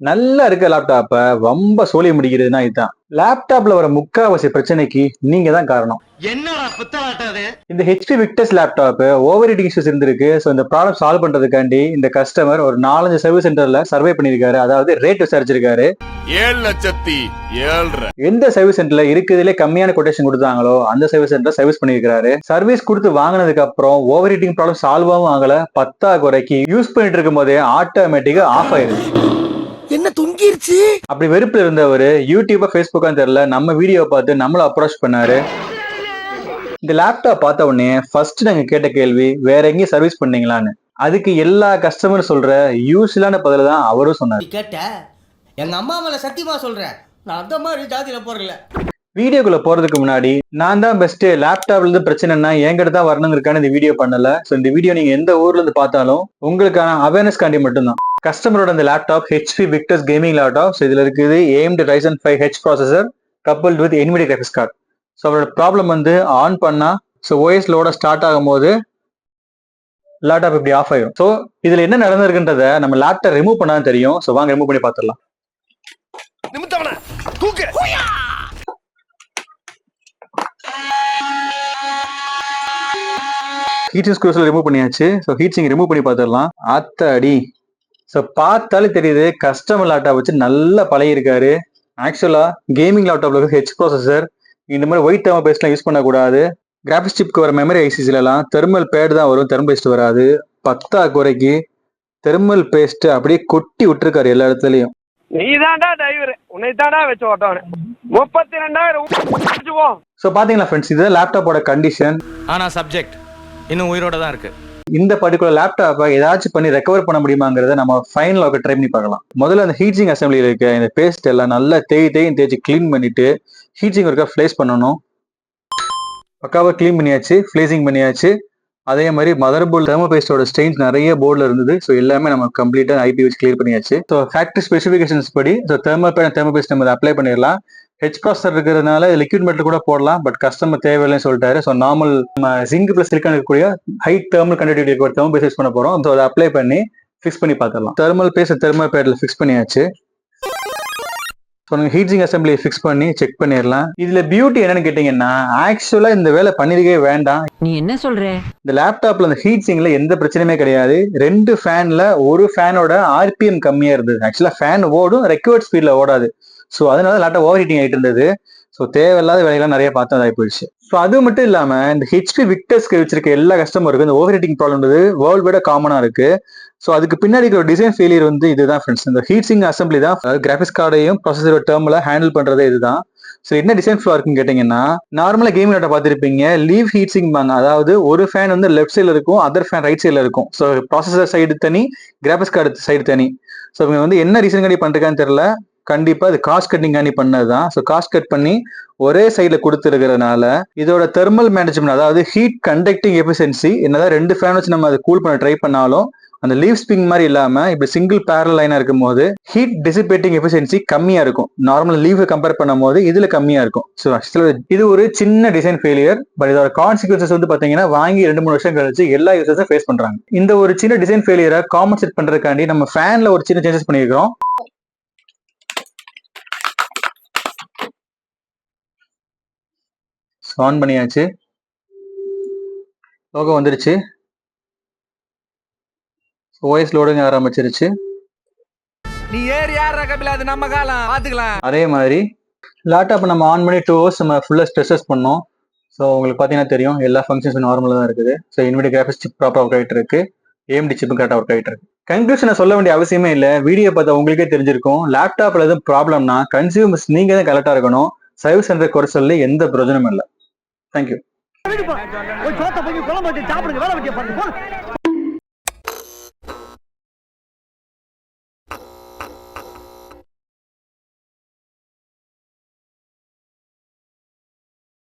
நல்லா இருக்க லேப்டாப்ப ரொம்ப சோழி முடிக்கிறதுனா இதுதான். லேப்டாப்ல வர முக்காவாசி பிரச்சனைக்கு நீங்க தான் காரணம். என்னடா புத்தலாட்டாது இந்த HP Victus laptop over heating issues இருந்திருக்கு. ஸோ இந்த ப்ராப்ளம் சால்வ் பண்றதுக்காண்டி இந்த கஸ்டமர் ஒரு நாலஞ்சு சர்வீஸ் சென்டர்ல சர்வே பண்ணியிருக்காரு. அதாவது ரேட் விசாரிச்சிருக்காரு. ஏழு லட்சத்தி ஏழ்ரை. எந்த சர்வீஸ் சென்டர்ல இருக்கிறதுலே கம்மியான கொட்டேஷன் கொடுத்தாங்களோ அந்த சர்வீஸ் சென்டர் சர்வீஸ் பண்ணியிருக்காரு சர்வீஸ் கொடுத்து வாங்கினதுக்கு அப்புறம் ஓவர் ஹீட்டிங் ப்ராப்ளம் சால்வ் ஆகும் ஆகல. பத்தா குறைக்கு யூஸ் பண்ணிட்டு இருக்கும் போதே ஆட்டோமேட்டிக்கா ஆஃப் ஆயிருது என்ன தொங்கிருச்சு? அப்படி வெறுப்புல இருந்தவர் யூடியூபா ஃபேஸ்புக்கா தெரியல நம்ம வீடியோ பார்த்து நம்மள அப்ரோச் பண்ணாரு. இந்த லேப்டாப் பார்த்த உடனே ஃபர்ஸ்ட் நாங்க கேட்ட கேள்வி வேற எங்கேயும் சர்வீஸ் பண்ணீங்களான்னு. அதுக்கு எல்லா கஸ்டமரும் சொல்ற யூஸ்ஃபுல்லான பதில தான் அவரும் சொன்னார். கேட்ட? எங்க அம்மா மேல சத்தியமா சொல்றேன் நான் அந்த மாதிரி ஜாதியில போறல. வீடியோக்குள்ள போறதுக்கு முன்னாடி நான் தான் பெஸ்ட் லேப்டாப்ல இருந்து பிரச்சனைனா என்கிட்ட தான் வரணுங்கிறதுக்கான இந்த வீடியோ பண்ணல. ஸோ இந்த வீடியோ நீங்க எந்த ஊர்ல இருந்து பார்த்தாலும் உங்களுக்கான அவேர்னஸ் காண்டி மட்டும்தான். கஸ்டமரோட இந்த laptop HP Victus gaming laptop so இதுல இருக்குது AMD Ryzen five H processor coupled with NVIDIA graphics card so அவரோட ப்ராப்ளம் வந்து ஆன் பண்ணா ஸோ ஓஎஸ் லோட ஸ்டார்ட் ஆகும்போது லேப்டாப் இப்படி ஆஃப் ஆயிரும். ஸோ இதுல என்ன நடந்திருக்குன்றத நம்ம லேப்டாப் ரிமூவ் பண்ணா தெரியும். ஸோ வாங்க ரிமூவ் பண்ணி பார்த்துடலாம். ஹீட்டிங் ஸ்க்ரூஸ்ல ரிமூவ் பண்ணியாச்சு. ஸோ ஹீட்ஸிங் ரிமூவ் பண்ணி பார்த்துடலாம். அத்தடி. ஸோ பார்த்தாலே தெரியுது கஸ்டமர் லேப்டாப் வச்சு நல்லா பழகிருக்காரு ஆக்சுவலா கேமிங் லேப்டாப்ல ஹெச் ப்ராசஸர் இந்த மாதிரி ஒயிட் தேர்மல் பேஸ்ட்லாம் யூஸ் பண்ணக்கூடாது. கிராஃபிக்ஸ் சிப்க்கு வர மெமரி ஐசிஸ்லாம் தெர்மல் பேட் தான் வரும் தெர்மல் பேஸ்ட் வராது. பத்தா குறைக்கு தெர்மல் பேஸ்ட் அப்படியே கொட்டி விட்டுருக்காரு எல்லா இடத்துலையும். நீதான்டா டிரைவர் உன்னை தான்டா வச்சு ஓட்டவனு. முப்பத்தி ரெண்டாயிரம் ஸோ பாத்தீங்களா ஃப்ரெண்ட்ஸ் இதுதான் லேப்டாப்போட கண்டிஷன் ஆனா சப்ஜெக்ட் இன்னும் உயிரோட தான் இருக்கு. இந்த பர்டிகுலர் லேப்டாப்பை ஏதாச்சும் பண்ணி ரெக்கவர் பண்ண முடியுமாங்கிறத நம்ம ஃபைனல் ஒர்க்கை ட்ரை பண்ணி பார்க்கலாம். முதல்ல அந்த ஹீட்டிங் அசம்பிளியில் இருக்க இந்த பேஸ்ட் எல்லாம் நல்லா தேய் தேய் தேய்ச்சி க்ளீன் பண்ணிட்டு ஹீட்டிங் ஒர்க்கை ஃப்ளேஸ் பண்ணணும். பக்காவாக க்ளீன் பண்ணியாச்சு ஃப்ளேசிங் பண்ணியாச்சு. அதே மாதிரி மதர் போர்டு தெர்மோ பேஸ்டோட ஸ்டெயின்ஸ் நிறைய போர்டில் இருந்தது. ஸோ எல்லாமே நம்ம கம்ப்ளீட்டாக ஐபி வச்சு கிளியர் பண்ணியாச்சு. ஸோ ஃபேக்டரி ஸ்பெசிஃபிகேஷன்ஸ் படி so thermo pad thermo paste நம்ம அப்ளை பண்ணிடலாம். ஹெச் ப்ராசர் இருக்கிறதுனால லிக்விட் மெட்டல் கூட போடலாம் பட் கஸ்டமர் தேவையில்லைன்னு சொல்லிட்டாரு. So normal zinc plus silicon இருக்கக்கூடிய ஹை தேர்மல் கண்டக்டிவிட்டி இருக்கிற தெர்மல் பேஸ்ட் யூஸ் பண்ண போகிறோம் ஸோ அதை அப்ளை பண்ணி ஃபிக்ஸ் பண்ணி பார்த்துடலாம். தெர்மல் பேஸ்ட் தெர்மல் பேட்டில் ஃபிக்ஸ் பண்ணியாச்சு. ஸோ நீங்கள் ஹீட்ஸிங் அசம்பிளி ஃபிக்ஸ் பண்ணி செக் பண்ணிடலாம். இதில் பியூட்டி என்னன்னு கேட்டிங்கன்னா ஆக்சுவலாக இந்த வேலை பண்ணிருக்கவே வேண்டாம். நீ என்ன சொல்ற? இந்த லேப்டாப்ல அந்த ஹீட் சிங்ல எந்த பிரச்சனையுமே கிடையாது. ரெண்டு ஃபேன்ல ஒரு ஃபேனோட ஆர்பிஎம் கம்மியா இருந்தது. ஆக்சுவலா ஃபேன் ஓடும் ரெக்வர்ட் ஸ்பீட்ல ஓடாது. ஸோ அதனால லேப்டாப் ஓவர் ஹீட்டிங் ஆயிட்டு இருந்தது. ஸோ தேவையில்லாத வேலையெல்லாம் நிறைய பார்த்து அதாகி போயிடுச்சு. ஸோ அது மட்டும் இல்லாமல் இந்த ஹெச்பி விக்டர்ஸ்க்கு வச்சிருக்க எல்லா கஸ்டமருக்கும் இந்த over heating problem world wide காமனாக இருக்கு. ஸோ அதுக்கு பின்னாடி இருக்கிற டிசைன் ஃபெயிலியர் வந்து இதுதான் ஃப்ரெண்ட்ஸ் இந்த ஹீட்ஸிங் அசம்பிளி தான் கிராஃபிக்ஸ் கார்டையும் ப்ராசஸர் டேர்மில் ஹேண்டில் பண்ணுறதே இதுதான். ஸோ என்ன டிசைன் ஃப்ளோ இருக்குன்னு கேட்டிங்கன்னா நார்மலாக கேமிங் லேட்டை பார்த்துருப்பீங்க லீவ் ஹீட்ஸிங் பாங்க அதாவது ஒரு ஃபேன் வந்து லெஃப்ட் சைடில் இருக்கும் அதர் ஃபேன் ரைட் சைடில் இருக்கும். ஸோ ப்ராசஸர் சைடு தனி கிராஃபிக்ஸ் கார்டு சைடு தனி. ஸோ இவங்க வந்து என்ன ரீசன் காண்டி பண்ணுறாங்கன்னு தெரியல. கண்டிப்பாக அது காஸ்ட் கட்டிங் காண்டி பண்ணது தான் ஸோ காஸ்ட் கட் பண்ணி ஒரே சைடில் கொடுத்துருக்கிறதுனால இதோட தெர்மல் மேனேஜ்மெண்ட் அதாவது ஹீட் கண்டக்டிங் எஃபிஷியன்சி என்னதான் ரெண்டு ஃபேன் வச்சு நம்ம அதை கூல் பண்ண ட்ரை பண்ணாலும் அந்த லீவ் ஸ்பிங் மாதிரி இல்லாம இப்படி சிங்கிள் பேரல் லைனா இருக்கும் போது ஹீட் டிசிபேட்டிங் எஃபிஷியன்சி கம்மியா இருக்கும். நார்மல் லீவ் கம்பேர் பண்ணும் போது இதுல கம்மியா இருக்கும். ஸோ இது ஒரு சின்ன டிசைன் ஃபெயிலியர் பட் இதோட கான்சிக்வன்சஸ் வந்து பாத்தீங்கன்னா வாங்கி ரெண்டு மூணு வருஷம் கழிச்சு எல்லா யூசர்ஸும் ஃபேஸ் பண்றாங்க. இந்த ஒரு சின்ன டிசைன் ஃபெயிலியரை காம்பன்சேட் பண்றதுக்காண்டி நம்ம ஃபேன்ல ஒரு சின்ன சேஞ்சஸ் பண்ணியிருக்கிறோம். ஆன் பண்ணியாச்சு. லோகோ வந்துருச்சு. ஓஎஸ் லோடிங் ஆரம்பிச்சிருச்சு. நீ ஏறி யாரா கபில அது நம்ம காலம். பாத்துக்கலாம். அதே மாதிரி லேப்டாப் நம்ம ஆன் பண்ணி டூ ஹவர்ஸ் நம்ம ஃபுல்லாக ஸ்ட்ரெஸ்ஸஸ் பண்ணோம். ஸோ உங்களுக்கு பார்த்தீங்கன்னா தெரியும் எல்லா ஃபங்க்ஷன்ஸும் நார்மலாக தான் இருக்குது. ஸோ இன்விடி கிராஃபிக்ஸ் சிப் ப்ராப்பராக ஒர்க் ஆகிட்டு இருக்கு. ஏஎம்டி சிப்பும் கரெக்டாக ஒர்க் ஆகிட்டு இருக்கு. கன்க்ளூஷனை சொல்ல வேண்டிய அவசியமே இல்லை. வீடியோ பார்த்தா உங்களுக்கே தெரிஞ்சிருக்கும். லேப்டாப்ல எதுவும் ப்ராப்ளம்னா கன்சியூமர்ஸ் நீங்க தான் கரெக்டாக இருக்கணும். சர்வீஸ் சென்டர் குறை சொல்லி எந்த பிரயோஜனமும் இல்லை. தேங்க்யூ சோத்த போய் குழம்பு வச்சு சாப்பிடுங்க வேலை வைக்க பாருங்க